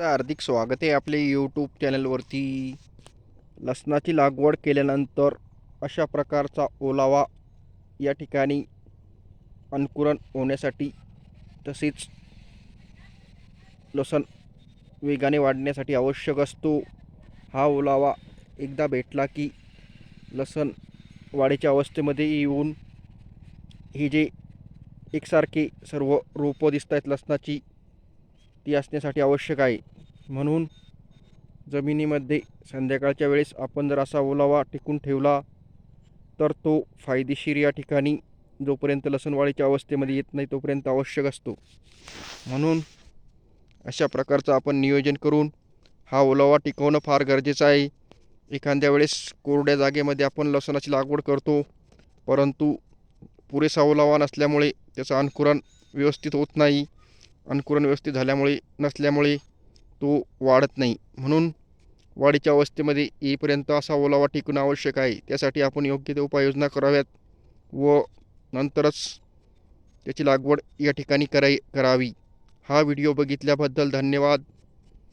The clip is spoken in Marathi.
सर्वांचं हार्दिक स्वागत आहे आपले यूट्यूब चॅनलवरती लसणाची लागवड केल्यानंतर अशा प्रकारचा ओलावा या ठिकाणी अंकुरण होण्यासाठी तसेच लसण वेगाने वाढण्यासाठी आवश्यक असतो. हा ओलावा एकदा भेटला की लसण वाढीच्या अवस्थेमध्ये येऊन हे जे एकसारखे सर्व रोपं दिसत आहेत लसणाची ती असण्यासाठी आवश्यक आहे. म्हणून जमिनीमध्ये संध्याकाळच्या वेळेस आपण जर असा ओलावा टिकून ठेवला तर तो फायदेशीर या ठिकाणी जोपर्यंत लसणवाळीच्या अवस्थेमध्ये येत नाही तोपर्यंत आवश्यक असतो. म्हणून अशा प्रकारचं आपण नियोजन करून हा ओलावा टिकवणं फार गरजेचं आहे. एखाद्या वेळेस कोरड्या जागेमध्ये आपण लसणाची लागवड करतो परंतु पुरेसा ओलावा नसल्यामुळे त्याचं अंकुरण व्यवस्थित होत नाही. अंकुरण व्यवस्थित झाल्यामुळे नसल्यामुळे तो वाढत नाही. म्हणून वाढीच्या अवस्थेमध्ये येईपर्यंत असा ओलावा टिकणं आवश्यक आहे. त्यासाठी आपण योग्य ते उपाययोजना कराव्यात व नंतरच त्याची लागवड या ठिकाणी कराय करावी. हा व्हिडिओ बघितल्याबद्दल धन्यवाद.